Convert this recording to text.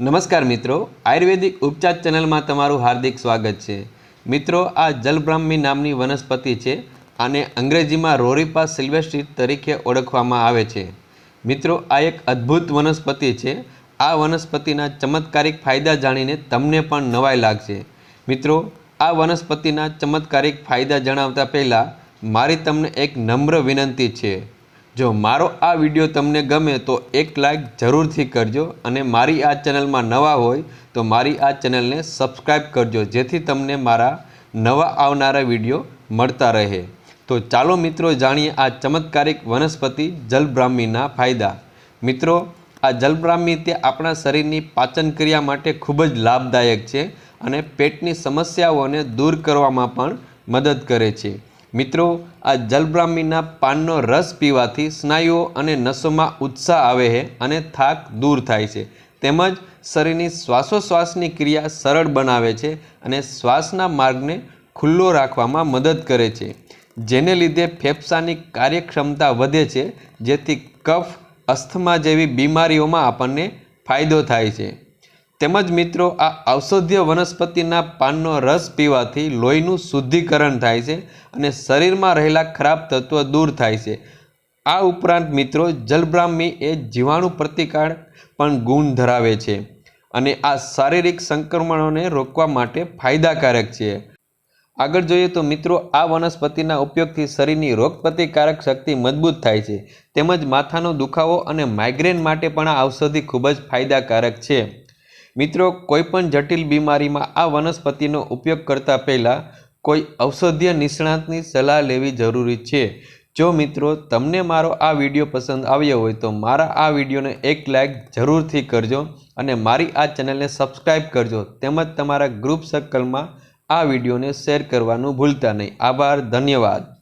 નમસ્કાર મિત્રો. આયુર્વેદિક ઉપચાર ચેનલમાં તમારું હાર્દિક સ્વાગત છે. મિત્રો, આ જલબ્રાહ્મી નામની વનસ્પતિ છે આને અંગ્રેજીમાં રોરીપા સિલ્વેસ્ટ્રી તરીકે ઓળખવામાં આવે છે. મિત્રો, આ એક અદ્ભુત વનસ્પતિ છે. આ વનસ્પતિના ચમત્કારિક ફાયદા જાણીને તમને પણ નવાઈ લાગશે. મિત્રો, આ વનસ્પતિના ચમત્કારિક ફાયદા જણાવતા પહેલાં મારી તમને એક નમ્ર વિનંતી છે. જો મારો આ વીડિયો તમને ગમે તો એક લાઇક જરૂરથી કરજો અને મારી આ ચેનલમાં નવા હોય તો મારી આ ચેનલને સબસ્ક્રાઈબ કરજો, જેથી તમને મારા નવા આવનારા વીડિયો મળતા રહે. તો ચાલો મિત્રો જાણીએ આ ચમત્કારિક વનસ્પતિ જલબ્રાહ્મીના ફાયદા. મિત્રો, આ જલબ્રાહ્મી તે આપણા શરીરની પાચન ક્રિયા માટે ખૂબ જ લાભદાયક છે અને પેટની સમસ્યાઓને દૂર કરવામાં પણ મદદ કરે છે. મિત્રો, આ જલબ્રાહ્મીના પાનનો રસ પીવાથી સ્નાયુઓ અને નસોમાં ઉત્સાહ આવે છે અને થાક દૂર થાય છે. તેમજ શરીરની શ્વાસોશ્વાસની ક્રિયા સરળ બનાવે છે અને શ્વાસના માર્ગને ખુલ્લો રાખવામાં મદદ કરે છે, જેને લીધે ફેફસાની કાર્યક્ષમતા વધે છે, જેથી કફ, અસ્થમા જેવી બીમારીઓમાં આપણને ફાયદો થાય છે. તેમજ મિત્રો આ ઔષધીય વનસ્પતિના પાનનો રસ પીવાથી લોહીનું શુદ્ધિકરણ થાય છે અને શરીરમાં રહેલા ખરાબ તત્વો દૂર થાય છે. આ ઉપરાંત મિત્રો, જલબ્રાહ્મી એ જીવાણુ પ્રતિકાર પણ ગુણ ધરાવે છે અને આ શારીરિક સંક્રમણોને રોકવા માટે ફાયદાકારક છે. આગળ જોઈએ તો મિત્રો, આ વનસ્પતિના ઉપયોગથી શરીરની રોગપ્રતિકારક શક્તિ મજબૂત થાય છે. તેમજ માથાનો દુખાવો અને માઇગ્રેન માટે પણ આ ઔષધિ ખૂબ જ ફાયદાકારક છે. મિત્રો, કોઈપણ જટિલ બીમારીમાં આ વનસ્પતિનો ઉપયોગ કરતાં પહેલાં કોઈ ઔષધીય નિષ્ણાતની સલાહ લેવી જરૂરી છે. જો મિત્રો, તમને મારો આ વીડિયો પસંદ આવ્યો હોય તો મારા આ વિડીયોને એક લાઇક જરૂરથી કરજો અને મારી આ ચેનલને સબસ્ક્રાઈબ કરજો. તેમજ તમારા ગ્રુપ સર્કલમાં આ વિડીયોને શેર કરવાનું ભૂલતા નહીં. આભાર, ધન્યવાદ.